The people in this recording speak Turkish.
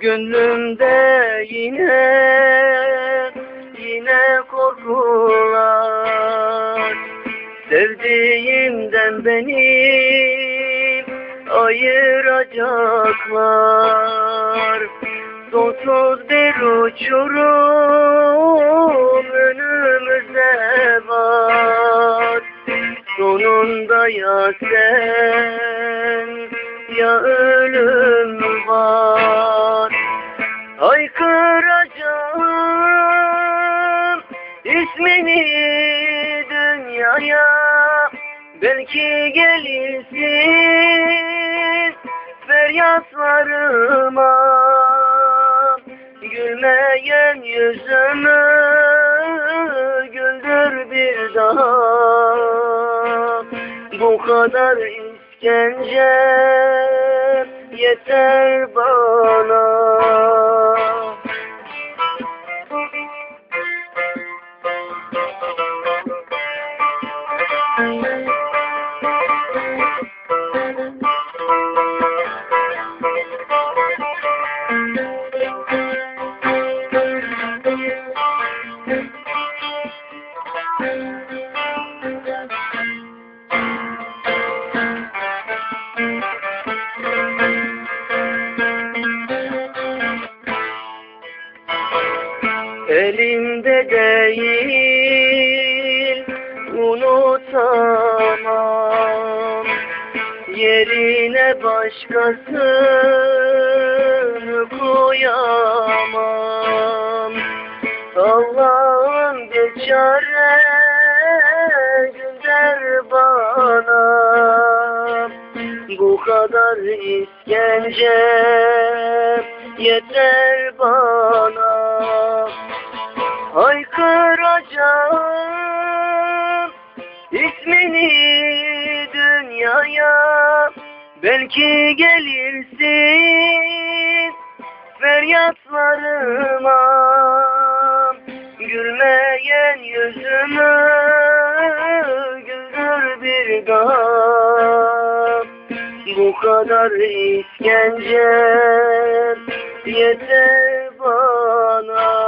Gönlümde yine yine korkular. Sevdiğimden beni ayıracaklar. Sonsuz bir uçurum önümüze var. Sonunda ya sen ya ölüm. İsmini dünyaya Belki gelirsin feryatlarıma. Gülmeyen yüzümü güldür bir daha. Bu kadar işkence yeter bana Elimde değil unutamam. Yerine başkasını koyamam. Allah'ım bir çare gönder bana. Bu kadar işkence yeter bana. Haykıracağım Belki gelirsin feryatlarıma Gülmeyen yüzümü güldür bir daha Bu kadar işkence yeter bana